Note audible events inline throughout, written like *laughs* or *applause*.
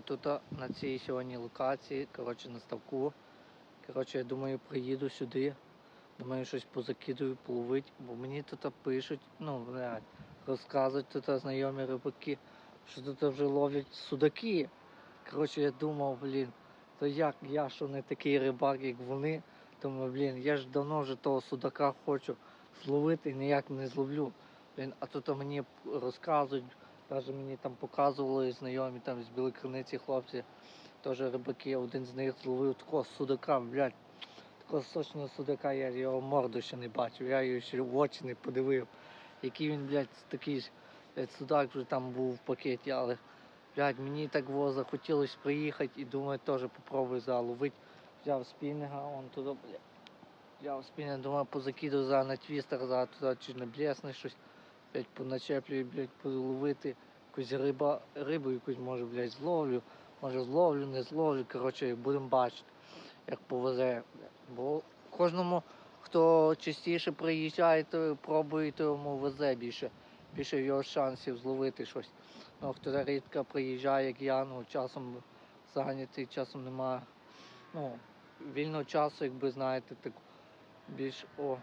я тут на цій сьогодні локації, коротше, на ставку. Коротше, я думаю, приїду сюди. Думаю, щось позакидую, половить, бо мені тут пишуть, ну, блядь, розказують тут знайомі рибаки, що тут вже ловлять судаки. Коротше, я думав, блін, то як я, що не такий рибак, як вони. Думаю, блін, я ж давно вже того судака хочу зловити і ніяк не зловлю. Блін, а тут мені розказують, навіть мені там показували знайомі там з Білої Криниці хлопці, теж рибаки, один з них зловив такого судака, блядь, такого сочного судака, я його морду ще не бачив, я його ще в очі не подивив. Який він, блядь, такий блядь, судак вже там був в пакеті, але блядь, мені так во захотілося приїхати і думаю, теж попробую заловити. Взяв спінника, он туди, блядь. Взяв спінника, думаю, позакидав за на твістер, за туди чи не блесне щось. Блядь, поначеплюю, блядь, половити якусь риба, рибу якусь може, блядь, зловлю. Може зловлю, не зловлю. Коротше, будемо бачити, як повезе. Бо кожному, хто частіше приїжджає, то пробує, то йому везе більше. Більше його шансів зловити щось. Ну, хто рідко приїжджає, як я, ну, часом зайнятий, часом немає. Ну, вільного часу, якби знаєте, так більш о.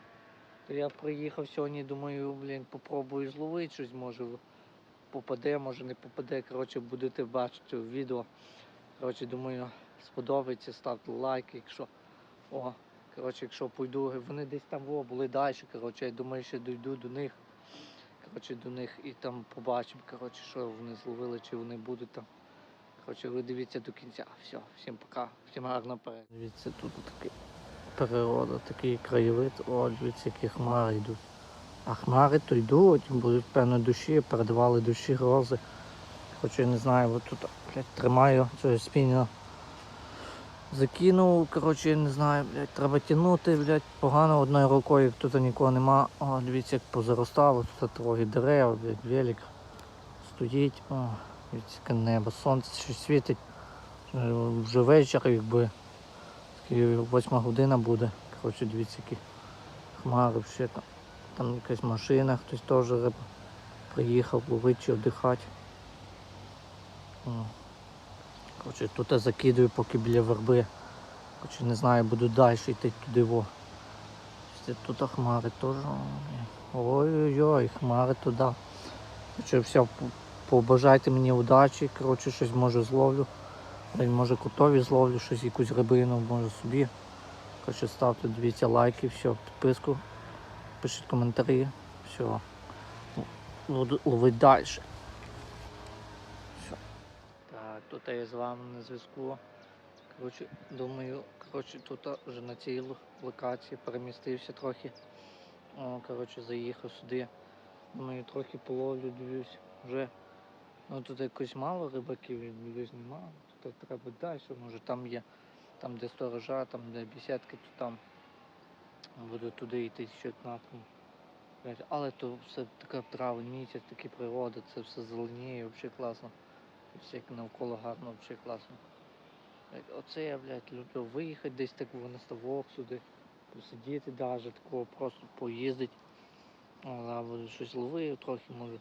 Я приїхав сьогодні, думаю, блін, попробую зловити щось, може попаде, може не попаде. Коротше, будете бачити відео. Коротше, думаю, сподобається, ставте лайк, якщо. О, коротше, якщо пойду, вони десь там во, були далі. Коротше, я думаю, що дійду до них. Коротше, до них і там побачимо, коротше, що вони зловили, чи вони будуть там. Коротше, ви дивіться до кінця. Все, всім пока, всім гарного перегляду. Дивіться, тут такий природа, такий краєвид, о, дивіться, які хмари йдуть. А хмари то йдуть, будуть певно душі, передавали душі грози. Хоча я не знаю, от тут блядь, тримаю цього спіння. Закинув, коротше, я не знаю, блядь, треба тягнути, блядь, погано одною рукою, тут нікого нема. О, дивіться, як позаростало, тут трохи дерева, блядь, велик стоїть. О, дивіться, яке небо, сонце щось світить. Вже вечір, якби. І восьма година буде. Коротше, дивіться, які хмари ще там. Там якась машина, хтось теж приїхав ловити чи віддихати. О. Коротше, тут я закидую поки біля верби. Коротше, не знаю, буду далі йти туди. Во. Тут хмари теж. Ой-ой-ой, хмари туди. Коротше, все, побажайте мені удачі, коротше, щось може зловлю. Може котові зловлю, щось якусь рибину, може собі. Коротше, ставте, дивіться лайки, все, підписку, пишіть коментарі, все. Буду ловити далі. Все. Так, тут я з вами на зв'язку. Коротше, думаю, коротше, тут вже на цій локації перемістився трохи. О, коротше, заїхав сюди. Думаю, трохи половлю, дивлюсь. Вже Ну тут якось мало рибаків, дивлюсь, нема. Тут треба далі, може там є, там де сторожа, там де бесідки, то там буду туди йти ще напрямку. Але то все така травень місяць, такі природа, це все зеленіє, взагалі класно. Все як навколо гарно, взагалі класно. Оце я, блядь, люблю виїхати десь так в ставок сюди, посидіти навіть, такого просто поїздити. Але буду щось ловив трохи, може.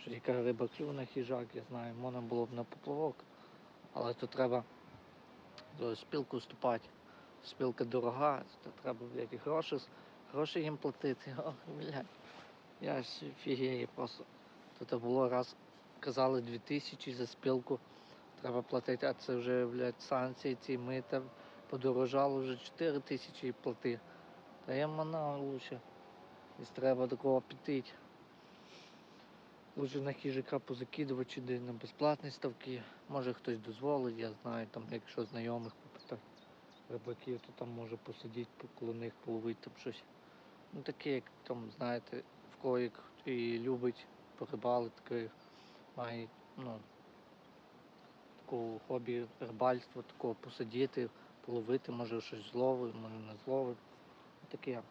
Що яка риба клюне хижак, я знаю, можна було б на поплавок, але тут треба в спілку вступати. Спілка дорога, то треба, блядь, гроші, гроші їм платити. *laughs* Ох, блядь. Я ж фігею просто. Тут було раз, казали 2000 за спілку, треба платити, а це вже, блядь, санкції, ці мита подорожало вже 4 тисячі плати. Та я манав лучше. Десь треба такого піти. Лучше на хижака позакидувати чи де на безплатні ставки. Може хтось дозволить, я знаю, там якщо знайомих попитати рибаків, то там може посидіти, коло них половити там щось. Ну таке, як там, знаєте, в кого і любить порибалити, таке має, ну, такого хобі рибальства, такого посидіти, половити, може щось зловить, може не зловить. Таке.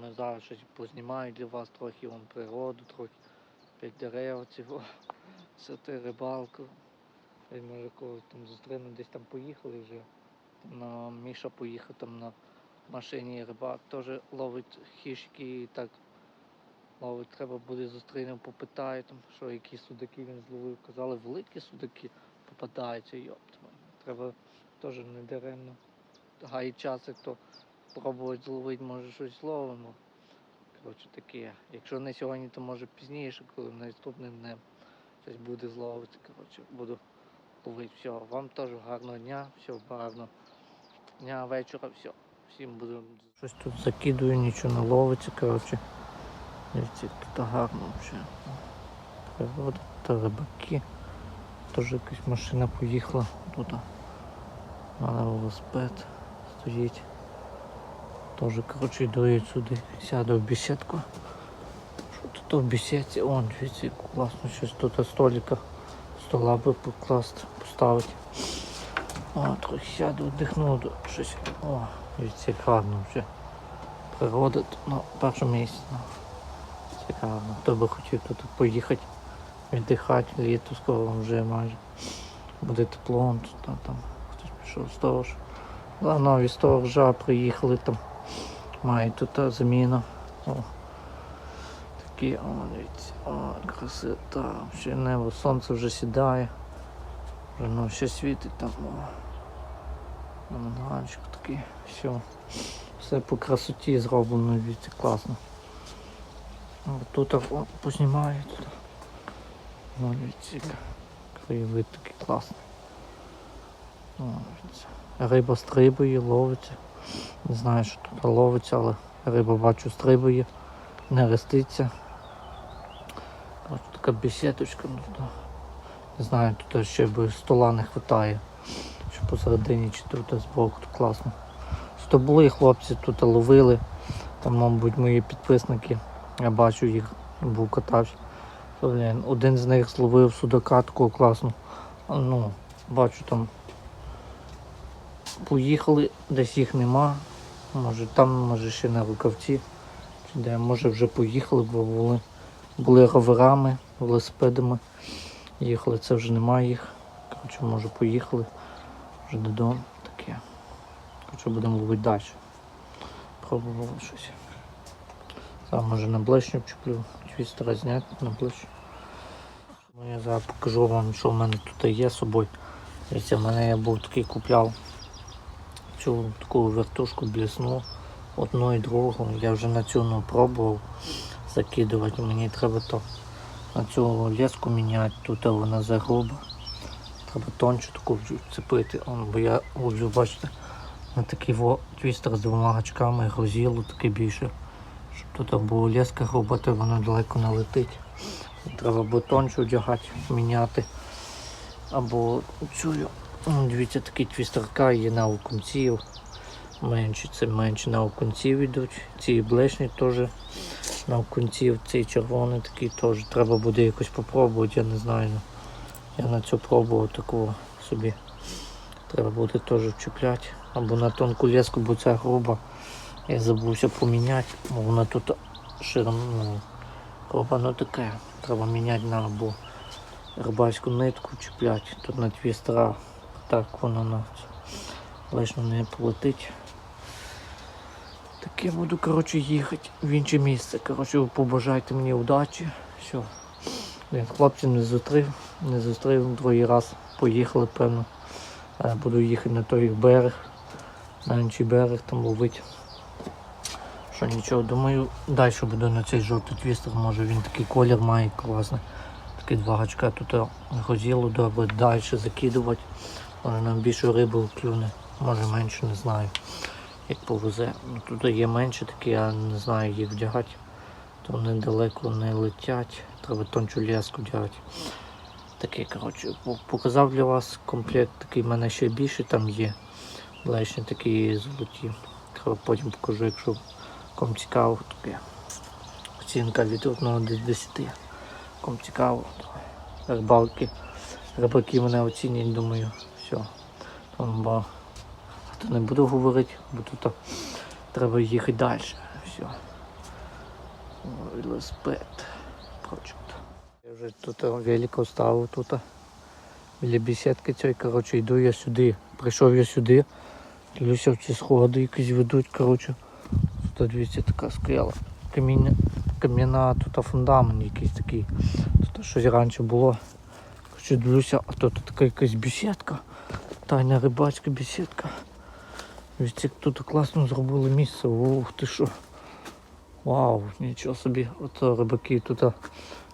Ми зараз щось познімаю для вас трохи вон природу, трохи п'ять дерев, цього, це рибалку. Я може когось там зустріну, десь там поїхали вже. На Міша поїхав там на машині рибак, теж ловить хищки і так Ловить, треба буде зустрінемо, попитаю там, що які судаки він зловив. Казали, великі судаки попадаються, йопт. Треба теж не даремно. Гай час, як то пробувати зловити, може щось ловимо. Коротше таке. Якщо не сьогодні, то може пізніше, коли наступним днем щось буде зловити. Коротше, буду ловити. Все, вам теж гарного дня, все гарного дня, вечора, все. Всім буду. Щось тут закидую, нічого не ловиться, коротше. Дивіться, тут гарно взагалі. Природа, та рибаки. Теж якась машина поїхала тут. Мене велосипед стоїть. Теж, коротше, йду я сюди, сяду в бесідку. Що тут в бесідці? О, дивіться, як класно щось тут столика, стола би покласти, поставити. О, трохи сяду, віддихну, тут щось. О, як гарно вже. Природа тут на першому місці. ну. Цікаво. Хто би хотів тут поїхати, віддихати, літо скоро вже майже. Буде тепло, тут, там, там хтось пішов з того ж. Нові з того ржа приїхали там. Мають тут а, заміну. О. Такі, о, дивіться, о, красота. Ще небо, сонце вже сідає. Вже ну, ще світить там. О. Манганчик такий, все. Все по красоті зроблено, дивіться, класно. Тут о, познімаю тут. О, дивіться, краєвид такий класний. О, дивіться. Риба стрибує, ловиться. Не знаю, що тут ловиться, але риба бачу стрибує, не реститься. Ось така туди. не знаю, тут ще би стола не вистачає. Що посередині чи тут збоку тут класно. Що були хлопці тут ловили. Там, мабуть, мої підписники. Я бачу їх, був катався. Один з них зловив судака такого класну. Ну, бачу там поїхали, десь їх нема. Може там, може ще на рукавці. Чи де, може вже поїхали, бо були, були роверами, велосипедами. Їхали, це вже немає їх. Коротше, може поїхали вже додому. Таке. Коротше, будемо ловити далі. Пробували щось. Зараз може на блешню вчеплю, твістера зняти на блешню. Ну, я зараз покажу вам, що в мене тут є з собою. Дивіться, в мене я був такий купляв цю таку вертушку блісну одну і другу. Я вже на цю не пробував закидувати. Мені треба то на цю леску міняти, тут вона загруба. Треба тонче таку вцепити. Бо я ловлю, бачите, на такий во твістер з двома гачками, грузило таке більше. Щоб тут була леска груба, то воно далеко не летить. Треба або тонче одягати, міняти. Або цю. Дивіться, такі твістерка є на окунців. Менші, це менші на окунців йдуть. Ці блешні теж на окунців, цей червоний такий теж. Треба буде якось попробувати, я не знаю. Я на цю пробував такого собі. Треба буде теж вчіпляти. Або на тонку леску, бо ця груба. Я забувся поміняти, вона тут широм, ну, груба, ну таке. Треба міняти на або рибальську нитку чіпляти. Тут на твістера так воно на лишно не полетить. Так я буду коротше, їхати в інше місце. Коротше, побажайте мені удачі. Все. Хлопців не зустрів, не зустрів другий раз. Поїхали, певно. Е, Буду їхати на той берег, на інший берег там ловити. Що нічого, думаю, далі буду на цей жовтий твістер, може він такий колір має класний. Такі два гачка тут годіло добре, далі закидувати. Може нам більше риби клюне, може менше, не знаю, як повезе. Ну, Тут є менше такі, я не знаю їх вдягати. То вони далеко не летять. Треба тончу леску вдягати. Такий, коротше, показав для вас комплект, такий в мене ще більше там є. Лешні такі золоті. Потім покажу, якщо кому цікаво, таке. Оцінка від 1 до 10. Кому цікаво, рибалки. Рибаки мене оцінять, думаю, бо, то не буду говорити, бо тут треба їхати далі. Все. Велосипед. Прочут. Я вже тут велика ставив тут. Біля бесідки цієї, коротше, йду я сюди. Прийшов я сюди. Дивлюся, в ці сходи якісь ведуть, коротше. Тут дивіться така скела. Каміння, кам'яна, тут фундамент якийсь такий. Тут щось раніше було. Короче, дивлюся, а тут така якась бесідка. Тайна рибацька бесідка. Як тут класно зробили місце. Ух ти що. Вау, нічого собі. Ото рибаки тут.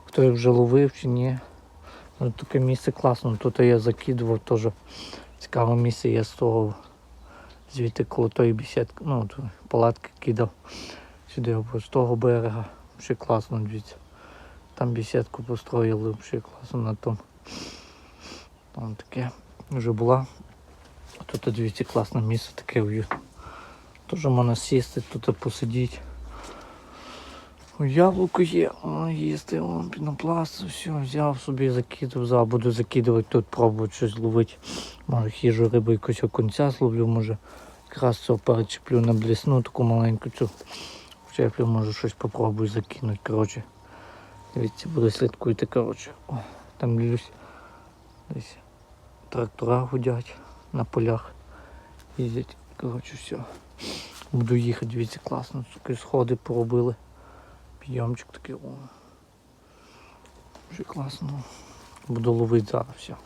Хто їх вже ловив чи ні. Ну, таке місце класно. Тут я закидував теж. Цікаве місце я з того. Звідти коло тої бесідки, ну, палатки кидав сюди з того берега. Ще класно дивіться. Там бесідку построїли, ще класно на тому. Там таке вже була. Тут дивіться класне місце таке уютне. Теж можна сісти, тут посидіти. Яблуко є, о, їсти, о, пінопласт, все, взяв собі, закидав, зараз буду закидувати тут, пробувати щось ловити. Може хижу рибу якусь окунця зловлю, може якраз цього перечеплю на блісну, таку маленьку цю. Вчеплю, може щось попробую закинути. Коротше. Дивіться, буду слідкуйте, коротше. О, там дивлюсь. Трактора гудять на полях. Їздять. Коротше, все. Буду їхати, дивіться, класно. Такі сходи поробили. Підйомчик такий. Дуже класно. Буду ловити зараз все.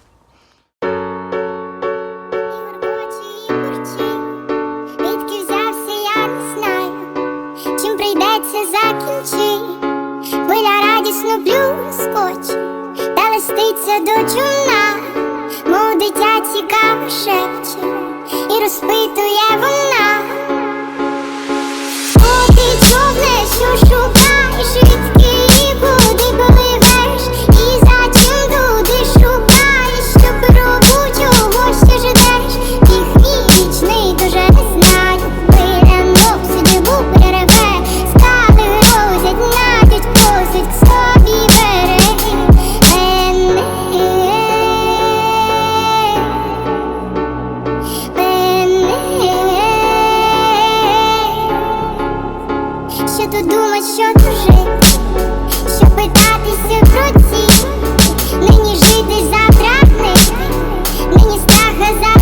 Тут думать, що тут жити, що питатися в руці, нині жити забрати, нині страха завтра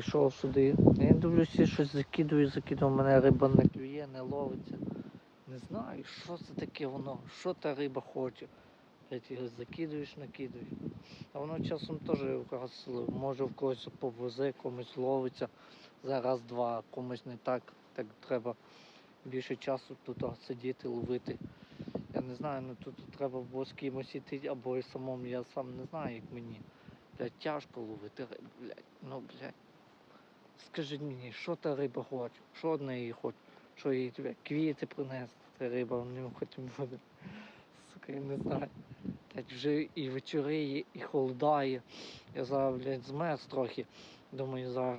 прийшов сюди. Я дивлюся, щось закидую, закидую, мене риба не клює, не ловиться. Не знаю, що це таке воно, що та риба хоче. Закидуєш, накидуєш. А воно часом теж раз може в когось повезе, комусь ловиться. Зараз два, комусь не так. Так треба більше часу тут сидіти, ловити. Я не знаю, ну тут треба або з кимось іти, або і самому, я сам не знаю, як мені. Блядь, тяжко ловити рибу, блядь. Ну, блядь. Скажіть мені, що та риба хоче? Що од неї хоче? Що їй блядь, квіти принести, та риба не хоче буде. Сука, я не знаю. Блядь, вже і вечоріє, і холодає. Я зараз, блядь, змерз трохи. Думаю, зараз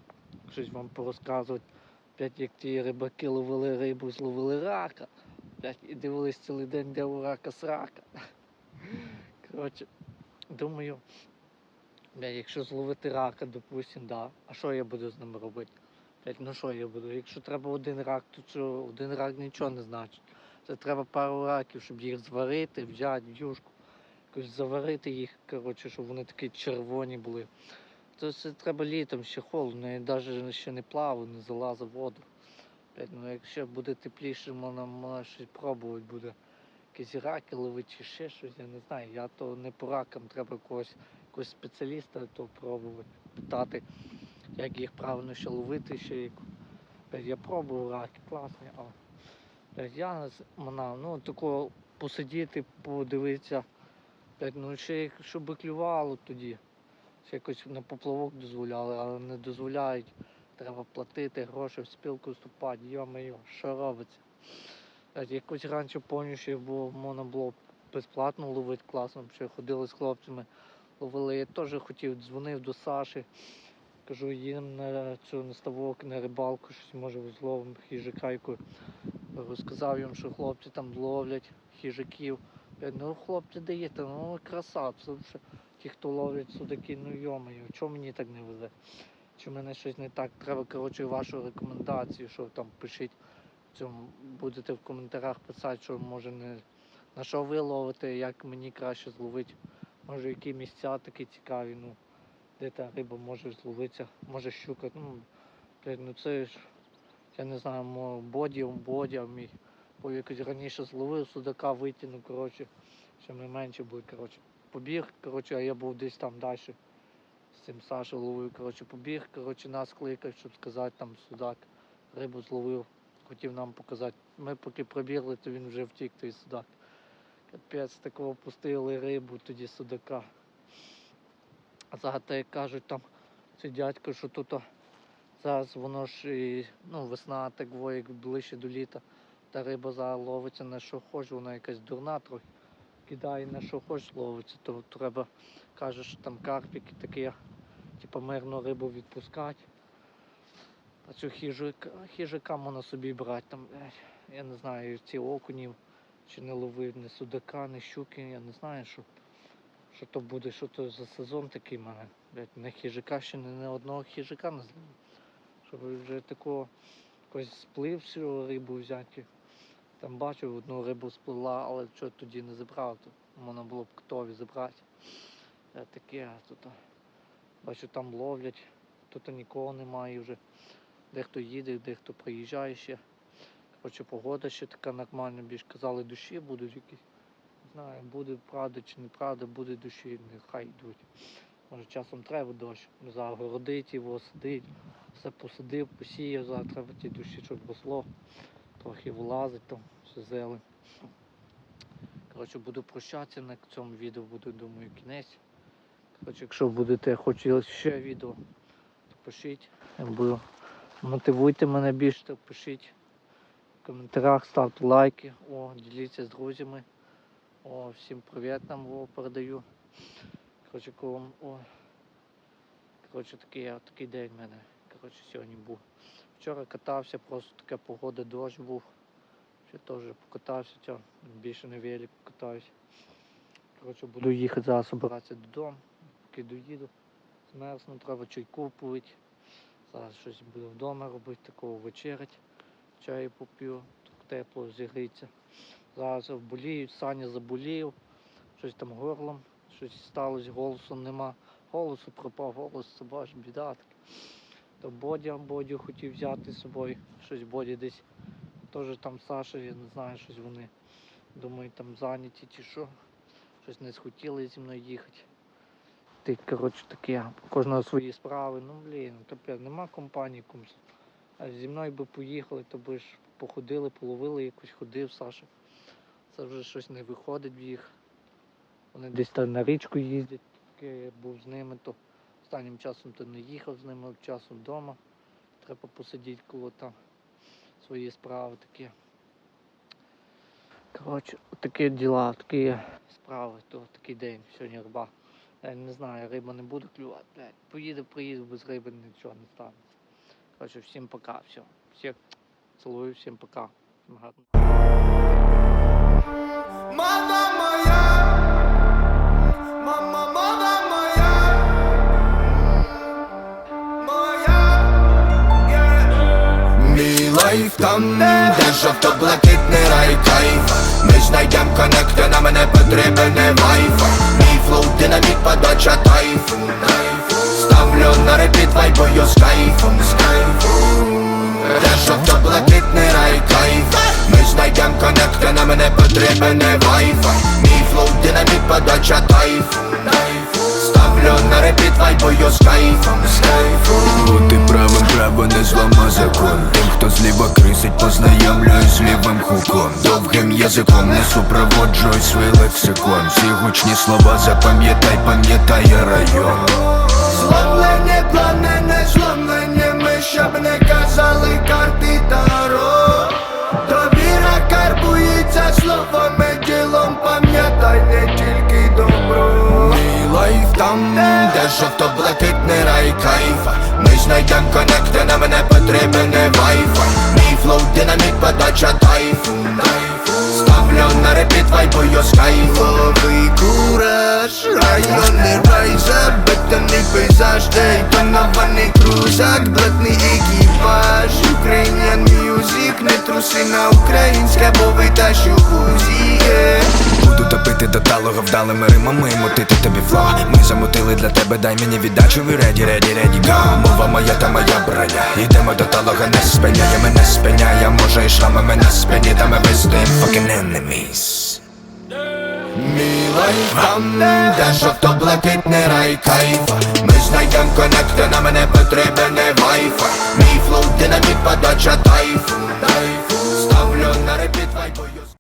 щось вам порозказувати. Блядь, як ті рибаки ловили рибу, зловили рака. Блядь, і дивились цілий день, де у рака срака. Коротше, думаю, блядь, якщо зловити рака, допустим, да. А що я буду з ним робити? Блядь, ну що я буду? Якщо треба один рак, то що один рак нічого не значить. Це треба пару раків, щоб їх зварити, взяти в юшку, якось заварити їх, коротше, щоб вони такі червоні були. То це треба літом ще холодно, я навіть ще не плаваю, не залазив в воду. Блядь, ну якщо буде тепліше, можна, можна щось пробувати буде. Якісь раки ловити чи ще щось, я не знаю. Я то не по ракам, треба когось, якогось спеціаліста то пробувати, питати, як їх правильно ще ловити, ще. Я пробував раки, класні, але я манав, ну такого посидіти, подивитися. Ну ще щоб клювало тоді. Ще якось на поплавок дозволяли, але не дозволяють. Треба платити гроші в спілку вступати. Йо-моє, що робиться? Якось раніше пам'ятаю, що було, можна було безплатно ловити класно, що ходили з хлопцями, ловили. Я теж хотів, дзвонив до Саші. Кажу, їдемо на цю на ставок, на рибалку, щось може зловимо хижакайку. Розказав їм, що хлопці там ловлять хижаків. Ну хлопці даєте, ну красавці. Що ті, хто ловлять судаки, ну йомаю, чого мені так не везе? Чи мене щось не так? Треба, коротше, вашу рекомендацію, що там пишіть. Цьому будете в коментарях писати, що може не на що ви ловите, як мені краще зловити. Може які місця такі цікаві, ну, де та риба може зловитися, може щука. Ну, блядь, ну це ж, я не знаю, мо- бодя, мій. Бо якось раніше зловив судака, витягнув, коротше, ще ми менше були, коротше. Побіг, коротше, а я був десь там далі. З цим Сашою ловив, коротше, побіг, коротше, нас кликав, щоб сказати там судак. Рибу зловив, хотів нам показати. Ми поки пробігли, то він вже втік, той судак. Капець, такого пустили рибу тоді судака. А як кажуть, там цей дядько, що тут зараз воно ж і, ну, весна, так во, як ближче до літа. Та риба зараз ловиться на що хоче, вона якась дурна трохи. Кидає на що хоче ловиться, то треба, каже, що там карпіки такі, типу мирну рибу відпускати. А цю хижака, можна собі брати там, я не знаю, ці окунів чи не ловив, ні судака, ні щуки, я не знаю, що, що то буде, що то за сезон такий в мене. Не хижака ще не, одного хижака не зловив. Щоб вже такого якось сплив всю рибу взяти. Там бачив, одну рибу сплила, але що тоді не забрав, то можна було б ктові забрати. Е, Таке тут. Бачу, там ловлять, тут нікого немає вже. Дехто їде, дехто приїжджає ще. Коротше, погода ще така нормальна, більш казали, душі будуть якісь. Не знаю, буде правда чи неправда, буде душі, нехай йдуть. Може часом треба дощ. Загородить його, садить, все посадив, посіяв, зараз треба ті душі, щоб росло. Трохи вилазить там, все зелень. Коротше, буду прощатися на цьому відео, буде, думаю, кінець. Коротше, якщо будете хочете ще відео, то пишіть. Буду. Мотивуйте мене більше, то пишіть в коментарях, ставте лайки, о, діліться з друзями. О, всім привіт нам о, передаю. Коротше, кого, о. Коротше, такий, такий день в мене. Коротше, сьогодні був. Вчора катався, просто така погода, дощ був. Ще теж покатався, ця, більше на велику катаюся. Коротше, буду їхати зараз обиратися додому, поки доїду. Змерзну, треба чайку попити. Зараз щось буду вдома робити, такого вечерять. Чаю поп'ю, тепло зігріться. Зараз болію, Саня заболів, щось там горлом, щось сталося, голосу нема. Голосу пропав, голос це бач, біда. То Бодя, Бодю хотів взяти з собою. Щось Боді десь. Теж там Саша, я не знаю, щось вони. Думаю, там зайняті чи що. Щось не схотіли зі мною їхати. Ти, коротше, таке, кожного свої справи. Ну, блін, капець, нема компанії комусь. А зі мною би поїхали, то би ж походили, половили, якось ходив Саша. Це вже щось не виходить в їх. Вони десь там на річку їздять, я був з ними, то останнім часом то не їхав з ними, часом вдома. Треба посидіти коло там свої справи такі. Коротше, такі діла, такі справи, то такий день сьогодні риба. Я не знаю, риба не буде клювати, блядь. Поїде, приїде, без риби нічого не станеться. Коротше, всім пока, все. Всіх цілую, всім пока. Мама моя, мама, мама моя, моя, Мій лайф там, де жовто-блакитний рай кайф. Ми знайдем коннекти, на мене потрібен не вайфай Мій флоу, динаміт, подача тайфу Ставлю на репіт, вайбою з кайфом, з кайфом. Де жовто-блакитний рай кайф. Ми знайдем коннекти, на мене потрібен не вайфай. Мій флоу, динаміт, подача тайф Ставлю на репіт, вайбою з кайфом, з кайфом. Бути правим право не злама закон. Тим, хто зліва крисить, познайомлююсь з лівим хуком. Довгим язиком не супроводжуй свій лексикон. Всі гучні слова запам'ятай, пам'ятай район Зломлені плани, не зломлені. Ми, щоб не казали карти таро. Довіра карбується словами, ділом пам'ятай не тільки добро. Мій лайф там, де жовто-блакитний рай кайфа Ми знайдем коннекти, на мене потрібен не вайфай Мій флоу, динаміт, подача пейзаж Ей, тонований крузак, блатний екіпаж. Ukrainian music, не труси на українське, бо витащу узі Буду топити до талого вдалими римами і мутити тобі фло Ми замутили для тебе, дай мені віддачу, ви реді, реді, реді, го Мова моя та моя броня. Йдемо до талого, не спиняє, мене спиняє Може і шрамами на спині, та ми вистоїм fucking enemies Мій лайф там, де жовто-блакитний рай кайфа. Ми знайдем коннекти, на мене потрібен вайфа, Мій флоу, динаміт, подача тайфу